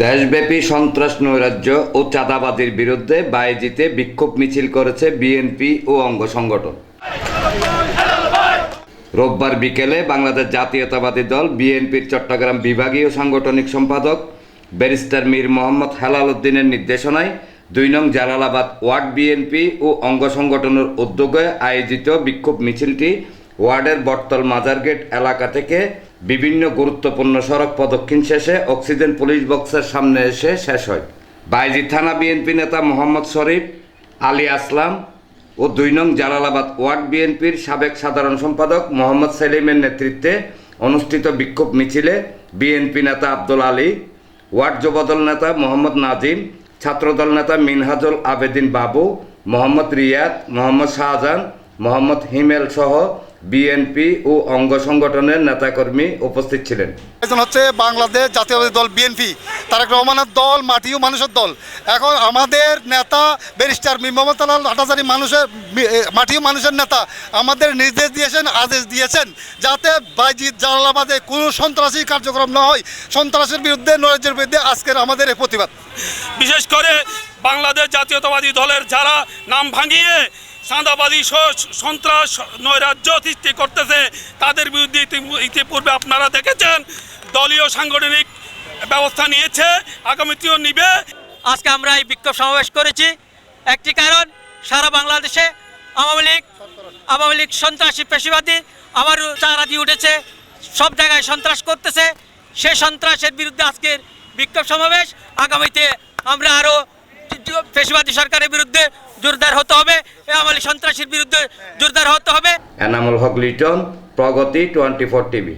দেশব্যাপী সন্ত্রাস নৈরাজ্য ও চাঁদাবাজির বিরুদ্ধে বায়েজিতে বিক্ষোভ মিছিল করেছে বিএনপি ও অঙ্গ সংগঠন। রোববার বিকেলে বাংলাদেশ জাতীয়তাবাদী দল বিএনপির চট্টগ্রাম বিভাগীয় সাংগঠনিক সম্পাদক ব্যারিস্টার মীর মোহাম্মদ হেলাল উদ্দিনের নির্দেশনায় দুই নং জালালাবাদ ওয়ার্ড বিএনপি ও অঙ্গ সংগঠনের উদ্যোগে আয়োজিত বিক্ষোভ মিছিলটি ওয়ার্ডের বটতল মাজার গেট এলাকা থেকে বিভিন্ন গুরুত্বপূর্ণ সড়ক প্রদক্ষিণ শেষে অক্সিজেন পুলিশ বক্সের সামনে এসে শেষ হয়। বাইজি থানা বিএনপি নেতা মোহাম্মদ শরীফ, আলী আসলাম ও দুই নং জালালাবাদ ওয়ার্ড বিএনপির সাবেক সাধারণ সম্পাদক মোহাম্মদ সেলিমের নেতৃত্বে অনুষ্ঠিত বিক্ষোভ মিছিলে বিএনপি নেতা আব্দুল আলী, ওয়ার্ড যুবদল নেতা মোহাম্মদ নাজিম, ছাত্রদল নেতা মিনহাজুল আবেদিন বাবু, মোহাম্মদ রিয়াদ, মোহাম্মদ শাহজাহান মোহাম্মদ হিমেল সহ বিএনপি ও অঙ্গ সংগঠনের নেতাকর্মী উপস্থিত ছিলেন। একজন হচ্ছে বাংলাদেশ জাতীয়বাদী দল বিএনপি তারেক রহমানের দল মাটি ও মানুষের দল। এখন আমাদের নেতা ব্যারিস্টার মিমত আলাল হাটাজারি মানুষের মাটি ও মানুষের নেতা আমাদের নির্দেশ দিয়েছেন আদেশ দিয়েছেন যাতে বাইজিৎ জালালাবাদে কোনো সন্ত্রাসী কার্যক্রম না হয়। সন্ত্রাসের বিরুদ্ধে নৈরাজ্যের বিরুদ্ধে আজকের আমাদের এই প্রতিবাদ। বিশেষ করে বাংলাদেশ জাতীয়তাবাদী দলের যারা নাম ভাঙিয়ে চাঁদাবাদী স- সন্ত্রাস, নৈরাজ্য সৃষ্টি করতেছে। তাদের বিরুদ্ধে ইতি- ইতিপূর্বে আপনারা দেখেছেন, দলীয় সাংগঠনিক ব্যবস্থা নিয়েছে, আগামীতেও নিবে। আজকে আমরা এই বিক্ষোভ সমাবেশ করেছি। একটি কারণ, সারা বাংলাদেশে আওয়ামী লীগ আওয়ামী লীগ সন্ত্রাসী পেশিবাদী আবার চারা উঠেছে। সব জায়গায় সন্ত্রাস করতেছে। সে সন্ত্রাসের বিরুদ্ধে আজকের বিক্ষোভ সমাবেশ। আগামীতে আমরা আরও পেশিবাদী সরকারের বিরুদ্ধে জোরদার হতে হবে। লীগ সন্ত্রাসীর বিরুদ্ধে জোরদার হতে হবে। Enamul Haque Liton Pragati twenty four TV.